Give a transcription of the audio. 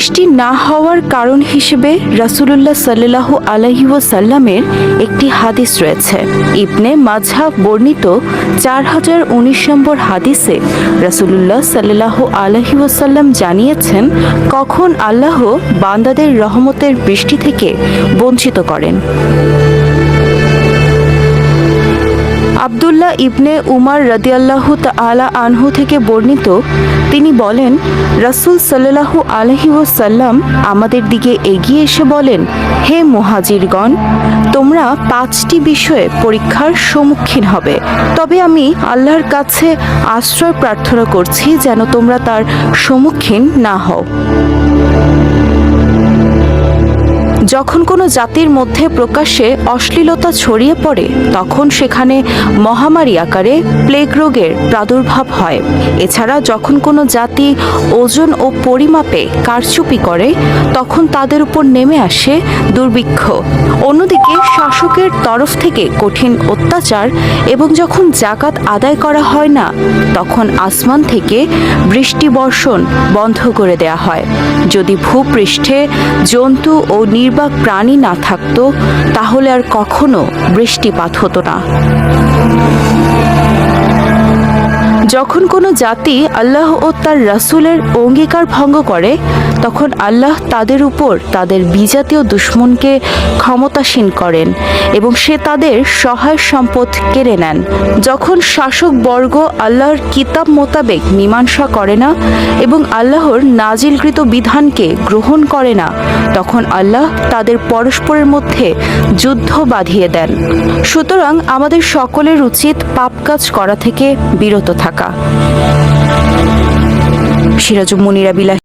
বৃষ্টি না হওয়ার কারণ হিসেবে রাসূলুল্লাহ সাল্লাল্লাহু আলহিউসাল্লামের একটি হাদিস রয়েছে। ইবনে মাঝহা বর্ণিত চার হাজার উনিশ নম্বর হাদিসে রাসূলুল্লাহ সাল্লাহ আলহিউসাল্লাম জানিয়েছেন, কখন আল্লাহ বান্দাদের রহমতের বৃষ্টি থেকে বঞ্চিত করেন। আবদুল্লাহ ইবনে উমার রদিয়াল্লাহু তাআলা আনহু থেকে বর্ণিত, তিনি বলেন, রাসূল সাল্লাল্লাহু আলাইহি ওয়াসাল্লাম আমাদের দিকে এগিয়ে এসে বলেন, হে মুহাজিরগণ, তোমরা পাঁচটি বিষয়ে পরীক্ষার সম্মুখীন হবে। তবে আমি আল্লাহর কাছে আশ্রয় প্রার্থনা করছি যেন তোমরা তার সম্মুখীন না হও। যখন কোনো জাতির মধ্যে প্রকাশ্যে অশ্লীলতা ছড়িয়ে পড়ে, তখন সেখানে মহামারী আকারে প্লেগ রোগের প্রাদুর্ভাব হয়। এছাড়া যখন কোনো জাতি ওজন ও পরিমাপে কারচুপি করে, তখন তাদের উপর নেমে আসে দুর্ভিক্ষ। অন্যদিকে শাসকের তরফ থেকে কঠিন অত্যাচার এবং যখন জাকাত আদায় করা হয় না, তখন আসমান থেকে বৃষ্টি বর্ষণ বন্ধ করে দেয়া হয়। যদি ভূপৃষ্ঠে জন্তু ও নির্বাক প্রাণী না থাকতো তাহলে আর কখনো বৃষ্টিপাত হতো না। যখন কোনো জাতি আল্লাহ ও তার রাসূলের অঙ্গীকার ভঙ্গ করে, তখন আল্লাহ তাদের উপর তাদের বিজাতীয় দুশ্মনকে ক্ষমতাসীন করেন এবং সে তাদের সহায় সম্পদ কেড়ে নেন। যখন শাসক বর্গ আল্লাহর কিতাব মোতাবেক মীমাংসা করে না এবং আল্লাহর নাজিলকৃত বিধানকে গ্রহণ করে না, তখন আল্লাহ তাদের পরস্পরের মধ্যে যুদ্ধ বাঁধিয়ে দেন। সুতরাং আমাদের সকলের উচিত পাপ কাজ করা থেকে বিরত থাকা। সিরাজুম মুনিরা বিলাস